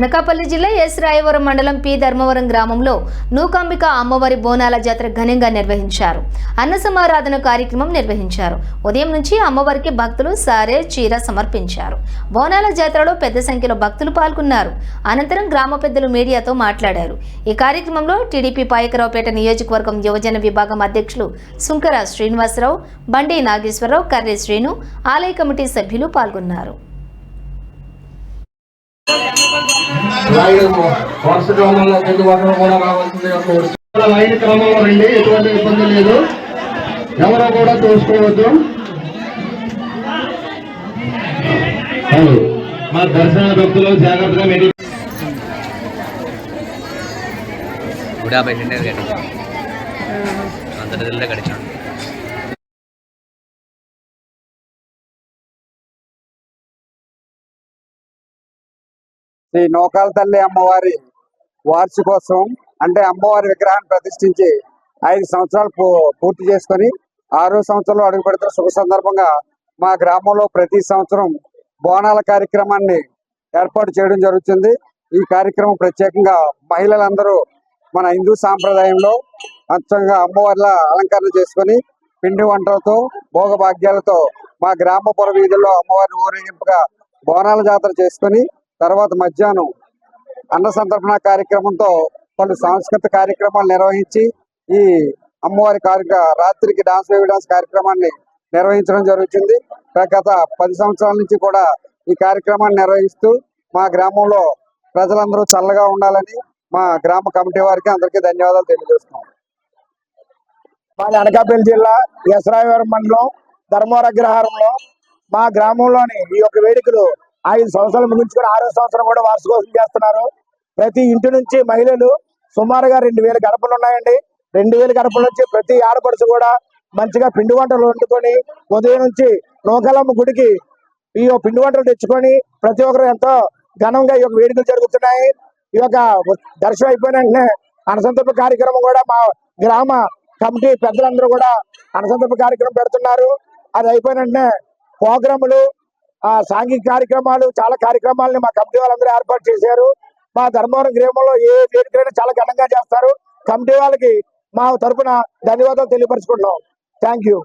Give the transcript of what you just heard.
అనకాపల్లి జిల్లా ఎస్ రాయవరం మండలం పి ధర్మవరం గ్రామంలో నూకాంబిక అమ్మవారి బోనాల జాతర ఘనంగా నిర్వహించారు. అన్న సమారాధన కార్యక్రమం నిర్వహించారు. ఉదయం నుంచి అమ్మవారికి భక్తులు సారే చీర సమర్పించారు. బోనాల జాతరలో పెద్ద సంఖ్యలో భక్తులు పాల్గొన్నారు. అనంతరం గ్రామ పెద్దలు మీడియాతో మాట్లాడారు. ఈ కార్యక్రమంలో టీడీపీ పాయకరావుపేట నియోజకవర్గం యువజన విభాగం అధ్యక్షులు సుంకర శ్రీనివాసరావు బండి నాగేశ్వరరావు కర్రే శ్రీను ఆలయ కమిటీ సభ్యులు పాల్గొన్నారు. లైన్ క్రమంలో రండి ఎటువంటి ఇబ్బంది లేదు. ఎవరు కూడా చూసుకోవద్దు. మా దర్శన భక్తులు జాగ్రత్తగా మీరు గుడాబై అంత గడిచాను. శ్రీ నోకాల తల్లి అమ్మవారి వార్షికోత్సవం అంటే అమ్మవారి విగ్రహాన్ని ప్రతిష్ఠించి ఐదు సంవత్సరాలు పూ- పూర్తి చేసుకొని ఆరో సంవత్సరంలో అడుగు పెడుతున్న శుభ సందర్భంగా మా గ్రామంలో ప్రతి సంవత్సరం బోనాల కార్యక్రమాన్ని ఏర్పాటు చేయడం జరుగుతుంది. ఈ కార్యక్రమం ప్రత్యేకంగా మహిళలందరూ మన హిందూ సాంప్రదాయంలో అచ్చంగా అమ్మవారిలా అలంకరణ చేసుకొని పిండి వంటలతో భోగభాగ్యాలతో మా గ్రామ పుర వీధుల్లో అమ్మవారిని ఊరేగింపుగా బోనాల జాతర చేసుకొని తర్వాత మధ్యాహ్నం అన్న సంతర్పణ కార్యక్రమంతో పలు సాంస్కృతిక కార్యక్రమాలు నిర్వహించి ఈ అమ్మవారి కార్యక్రమ రాత్రికి డాన్స్ బేబీ డాన్స్ కార్యక్రమాన్ని నిర్వహించడం జరుగుతుంది. గత పది సంవత్సరాల నుంచి కూడా ఈ కార్యక్రమాన్ని నిర్వహిస్తూ మా గ్రామంలో ప్రజలందరూ చల్లగా ఉండాలని మా గ్రామ కమిటీ వారికి అందరికీ ధన్యవాదాలు తెలియజేస్తున్నాం. మాది అనకాపల్లి జిల్లా ఎసరాయవరం మండలం ధర్మవర అగ్రహారంలో మా గ్రామంలోని ఈ యొక్క వేడుకలు ఐదు సంవత్సరాలు ముగించుకొని ఆరో సంవత్సరం కూడా వార్షికోత్సవం చేస్తున్నారు. ప్రతి ఇంటి నుంచి మహిళలు సుమారుగా రెండు వేల గడపలు ఉన్నాయండి. రెండు వేల గడపల నుంచి ప్రతి ఆడపడుచు కూడా మంచిగా పిండి వంటలు వండుకొని ఉదయం నుంచి నూకలమ్మ గుడికి ఈ యొక్క పిండి వంటలు తెచ్చుకొని ప్రతి ఒక్కరు ఎంతో ఘనంగా ఈ యొక్క వేడుకలు జరుగుతున్నాయి. ఈ యొక్క దర్శనం అయిపోయిన వెంటనే అనసంతర్ప కార్యక్రమం కూడా మా గ్రామ కమిటీ పెద్దలందరూ కూడా అనసంతర్ప కార్యక్రమం పెడుతున్నారు. అది అయిపోయిన వెంటనే ప్రోగ్రాములు ఆ సాంఘిక కార్యక్రమాలు చాలా కార్యక్రమాలని మా కమిటీ వాళ్ళందరూ ఏర్పాటు చేశారు. మా ధర్మవరం గ్రామంలో ఏ వేడుకైనా చాలా ఘనంగా చేస్తారు. కమిటీ వాళ్ళకి మా తరపున ధన్యవాదాలు తెలియపరచుకుంటున్నాం. Thank you